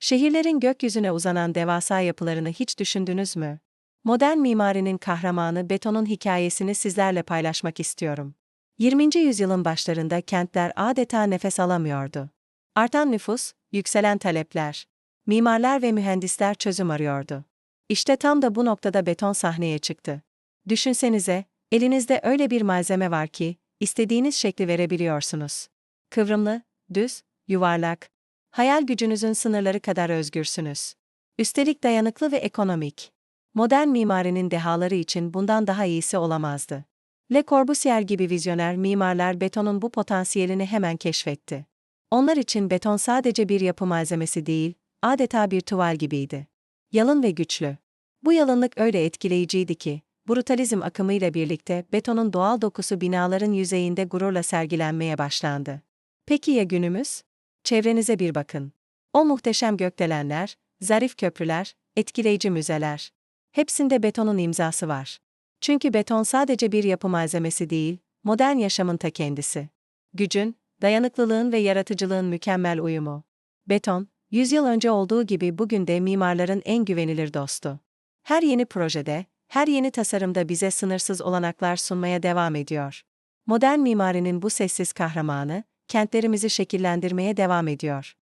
Şehirlerin gökyüzüne uzanan devasa yapılarını hiç düşündünüz mü? Modern mimarinin kahramanı betonun hikayesini sizlerle paylaşmak istiyorum. 20. yüzyılın başlarında kentler adeta nefes alamıyordu. Artan nüfus, yükselen talepler, mimarlar ve mühendisler çözüm arıyordu. İşte tam da bu noktada beton sahneye çıktı. Düşünsenize, elinizde öyle bir malzeme var ki, istediğiniz şekli verebiliyorsunuz. Kıvrımlı, düz, yuvarlak. Hayal gücünüzün sınırları kadar özgürsünüz. Üstelik dayanıklı ve ekonomik. Modern mimarinin dehaları için bundan daha iyisi olamazdı. Le Corbusier gibi vizyoner mimarlar betonun bu potansiyelini hemen keşfetti. Onlar için beton sadece bir yapı malzemesi değil, adeta bir tuval gibiydi. Yalın ve güçlü. Bu yalınlık öyle etkileyiciydi ki, brutalizm akımıyla birlikte betonun doğal dokusu binaların yüzeyinde gururla sergilenmeye başlandı. Peki ya günümüz? Çevrenize bir bakın. O muhteşem gökdelenler, zarif köprüler, etkileyici müzeler. Hepsinde betonun imzası var. Çünkü beton sadece bir yapı malzemesi değil, modern yaşamın ta kendisi. Gücün, dayanıklılığın ve yaratıcılığın mükemmel uyumu. Beton, yüzyıl önce olduğu gibi bugün de mimarların en güvenilir dostu. Her yeni projede, her yeni tasarımda bize sınırsız olanaklar sunmaya devam ediyor. Modern mimarinin bu sessiz kahramanı, kentlerimizi şekillendirmeye devam ediyor.